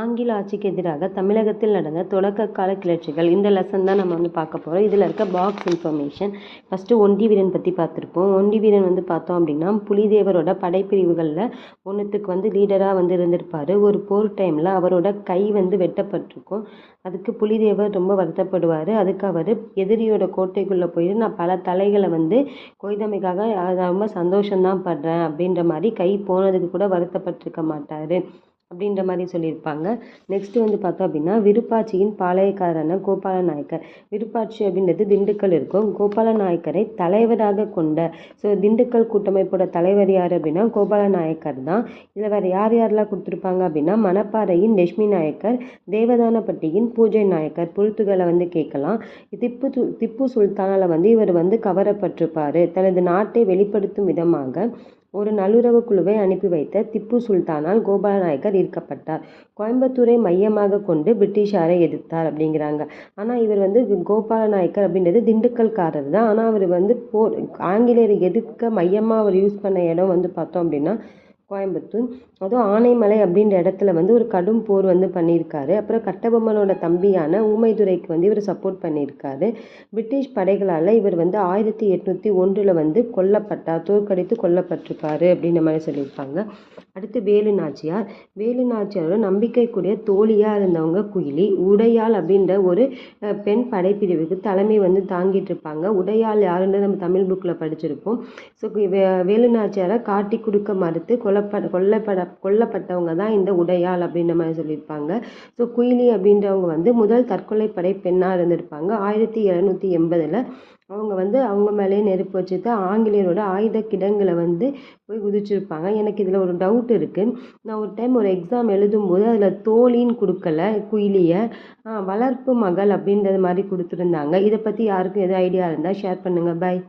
ஆங்கில ஆட்சிக்கு எதிராக தமிழகத்தில் நடந்த தொடக்க கால கிளர்ச்சிகள். இந்த லெசன் தான் நம்ம வந்து பார்க்க போகிறோம் இதில் இருக்க பாக்ஸ் இன்ஃபர்மேஷன் ஃபஸ்ட்டு ஒண்டி வீரன் பற்றி பார்த்துருப்போம். ஒண்டி வீரன் வந்து பார்த்தோம் அப்படின்னா புலிதேவரோட படைப்பிரிவுகளில் ஒன்றுத்துக்கு வந்து லீடராக வந்து இருந்திருப்பார். ஒரு போர் டைமில் அவரோட கை வந்து வெட்டப்பட்டிருக்கும். அதுக்கு புலிதேவர் ரொம்ப வருத்தப்படுவார். அதுக்கு அவர் எதிரியோட கோட்டைக்குள்ளே போயிட்டு நான் பல தலைகளை வந்து கொய்தமைக்காக ரொம்ப சந்தோஷம்தான் படுறேன் அப்படின்ற மாதிரி கை போனதுக்கு கூட வருத்தப்பட்டிருக்க மாட்டார். அப்படின்ற மாதிரி சொல்லியிருப்பாங்க. நெக்ஸ்ட்டு வந்து பார்த்தோம் அப்படின்னா விருப்பாட்சியின் பாளையக்காரரான கோபால நாயக்கர் விருப்பாட்சி அப்படின்றது திண்டுக்கல் இருக்கும். கோபால நாயக்கரை தலைவராக கொண்ட ஸோ திண்டுக்கல் கூட்டமைப்போட தலைவர் யார் அப்படின்னா கோபால நாயக்கர் தான். இதில் வேறு யார் யாரெல்லாம் கொடுத்துருப்பாங்க அப்படின்னா மணப்பாறையின் லட்சுமி நாயக்கர் தேவதானப்பட்டியின் பூஜை நாயக்கர். புழுத்துகளை வந்து கேட்கலாம். திப்பு திப்பு சுல்தானால் வந்து இவர் வந்து கவரப்பட்டிருப்பார். தனது நாட்டை வெளிப்படுத்தும் விதமாக ஒரு நல்லுறவு குழுவை அனுப்பி வைத்த திப்பு சுல்தானால் கோபாலநாயக்கர் ஈர்க்கப்பட்டார். கோயம்புத்தூரை மையமாக கொண்டு பிரிட்டிஷாரை எதிர்த்தார் அப்படிங்கிறாங்க. ஆனால் இவர் வந்து கோபாலநாயக்கர் அப்படின்றது திண்டுக்கல்காரர் தான். ஆனால் அவர் வந்து போர் ஆங்கிலேயரை எதிர்க்க மையமாக அவர் யூஸ் பண்ண இடம் வந்து பார்த்தோம் அப்படின்னா கோயம்புத்தூர். அதுவும் ஆனைமலை அப்படின்ற இடத்துல வந்து ஒரு கடும் போர் வந்து பண்ணியிருக்காரு. அப்புறம் கட்டபொம்மனோட தம்பியான ஊமைதுரைக்கு வந்து இவர் சப்போர்ட் பண்ணியிருக்காரு. பிரிட்டிஷ் படைகளால் இவர் வந்து ஆயிரத்தி எட்நூற்றி ஒன்றில் வந்து கொல்லப்பட்டார் தோற்கடித்து கொல்லப்பட்டிருக்காரு அப்படின்ற மாதிரி சொல்லியிருப்பாங்க. அடுத்து வேலு நாச்சியார் வேலு நாச்சியாரோட நம்பிக்கைக்குரிய தோழியாக இருந்தவங்க குயிலி. உடையாள் அப்படின்ற ஒரு பெண் படைப்பிரிவுக்கு தலைமை வந்து தாங்கிட்டு இருப்பாங்க. உடையாள் யாருன்னு நம்ம தமிழ் புக்கில் படிச்சிருப்போம். ஸோ வேலு நாச்சியாரை காட்டி கொடுக்க மறுத்து கொல்லப்பட கொல்லப்பட கொல்லப்பட்டவங்க தான் இந்த உடையாள் அப்படின்ற மாதிரி சொல்லியிருப்பாங்க. ஸோ குயிலி அப்படின்றவங்க வந்து முதல் தற்கொலைப்படை பெண்ணாக இருந்திருப்பாங்க. ஆயிரத்தி எழுநூற்றி எண்பதில் அவங்க வந்து அவங்க மேலேயே நெருப்பு வச்சு தான் ஆங்கிலேயரோட ஆயுத கிடங்களை வந்து போய் குதிச்சிருப்பாங்க. எனக்கு இதில் ஒரு டவுட் இருக்குது நான் ஒரு டைம் ஒரு எக்ஸாம் எழுதும்போது அதில் தோழின்னு கொடுக்கல குயிலியை. வளர்ப்பு மகள் அப்படின்றது மாதிரி கொடுத்துருந்தாங்க. இதை பற்றி யாருக்கும் எதுவும் ஐடியா இருந்தால் ஷேர் பண்ணுங்கள் பாய்